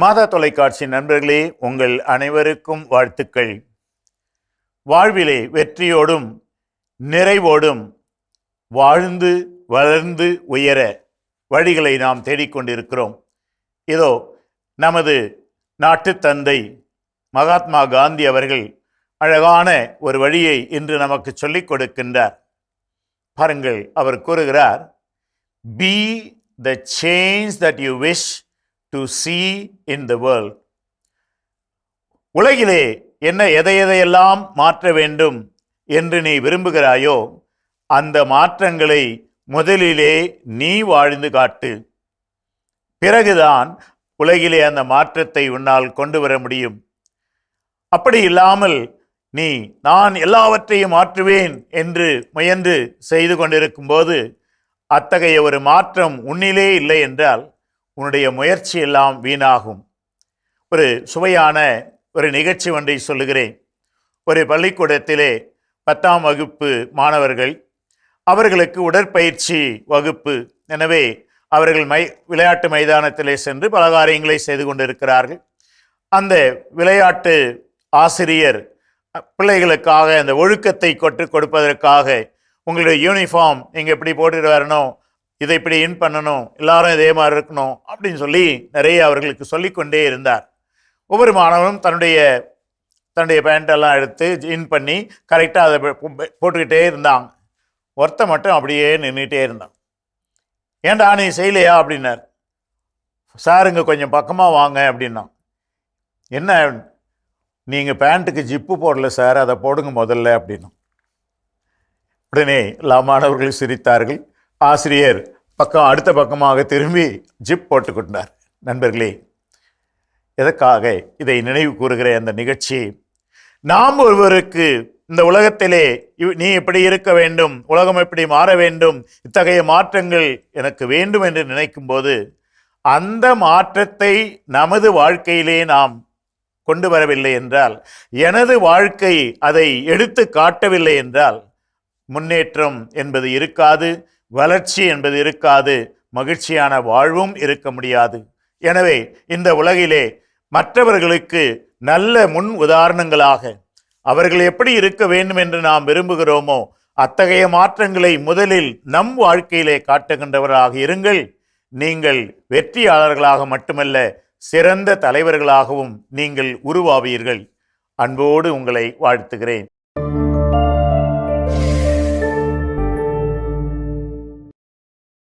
மாதா தொலைக்காட்சி நண்பர்களே உங்கள் அனைவருக்கும் வாழ்த்துக்கள். வாழ்விலே வெற்றியோடும் நிறைவோடும் வாழ்ந்து வளர்ந்து உயர வழிகளை நாம் தேடிக்கொண்டிருக்கிறோம். இதோ நமது நாட்டுத் தந்தை மகாத்மா காந்தி அவர்கள் அழகான ஒரு வழியை இன்று நமக்கு சொல்லிக் கொடுக்கின்றார். பாருங்கள் அவர் கூறுகிறார் be the change that you wish to see in the world உலகிலே என்ன எதை எதையெல்லாம் மாற்ற வேண்டும் என்று நீ விரும்புகிறாயோ அந்த மாற்றங்களை முதலிலே நீ வாழ்ந்து காட்டு. பிறகுதான் உலகிலே அந்த மாற்றத்தை உன்னால் கொண்டு வர முடியும். அப்படி இல்லாமல் நீ நான் எல்லாவற்றையும் மாற்றுவேன் என்று முயன்று செய்து கொண்டிருக்கும் போது அத்தகைய ஒரு மாற்றம் உன்னிலே இல்லை என்றால் உன்னுடைய முயற்சி எல்லாம் வீணாகும். ஒரு சுவையான ஒரு நிகழ்ச்சி ஒன்றை சொல்லுகிறேன். ஒரு பள்ளிக்கூடத்திலே பத்தாம் வகுப்பு மாணவர்கள் அவர்களுக்கு உடற்பயிற்சி வகுப்பு. எனவே அவர்கள் மை விளையாட்டு மைதானத்திலே சென்று பல காரியங்களை செய்து கொண்டிருக்கிறார்கள். அந்த விளையாட்டு ஆசிரியர் பிள்ளைகளுக்காக அந்த ஒழுக்கத்தை கற்றுக் கொடுப்பதற்காக உங்களுடைய யூனிஃபார்ம் நீங்கள் எப்படி போட்டுட்டு வரணும் இதை இப்படி இன் பண்ணணும் எல்லாரும் இதே மாதிரி இருக்கணும் அப்படின்னு சொல்லி நிறைய அவர்களுக்கு சொல்லிக்கொண்டே இருந்தார். ஒவ்வொரு மாணவனும் தன்னுடைய தன்னுடைய பேண்ட்டெல்லாம் எடுத்து இன் பண்ணி கரெக்டாக அதை போட்டுக்கிட்டே இருந்தாங்க. ஒருத்தன் மட்டும் அப்படியே நின்றுட்டே இருந்தான். ஏன்டா நீ செய்யலையா? அப்படின்னார். சாருங்க கொஞ்சம் பக்கமாக வாங்க அப்படின்னா என்ன? நீங்கள் பேண்ட்டுக்கு ஜிப்பு போடல சார் அதை போடுங்க முதல்ல அப்படின்னா உடனே எல்லா மாணவர்களும் சிரித்தார்கள். ஆசிரியர் பக்கம் அடுத்த பக்கமாக திரும்பி ஜிப் போட்டுக்கொண்டார் நண்பர்களே எதற்காக இதை நினைவு கூறுகிற அந்த நிகழ்ச்சி? நாம் ஒருவருக்கு இந்த உலகத்திலே இவ்- நீ இப்படி இருக்க வேண்டும் உலகம் எப்படி மாற வேண்டும் இத்தகைய மாற்றங்கள் எனக்கு வேண்டும் என்று நினைக்கும் போது அந்த மாற்றத்தை நமது வாழ்க்கையிலே நாம் கொண்டு வரவில்லை என்றால் எனது வாழ்க்கை அதை எடுத்து காட்டவில்லை என்றால் முன்னேற்றம் என்பது இருக்காது வளர்ச்சி என்பது இருக்காது மகிழ்ச்சியான வாழ்வும் இருக்க முடியாது. எனவே இந்த உலகிலே மற்றவர்களுக்கு நல்ல முன் உதாரணங்களாக அவர்கள் எப்படி இருக்க வேண்டும் என்று நாம் விரும்புகிறோமோ அத்தகைய மாற்றங்களை முதலில் நம் வாழ்க்கையிலே காட்டுகின்றவராக இருங்கள். நீங்கள் வெற்றியாளர்களாக மட்டுமல்ல சிறந்த தலைவர்களாகவும் நீங்கள் உருவாவீர்கள். அன்போடு உங்களை வாழ்த்துகிறேன்.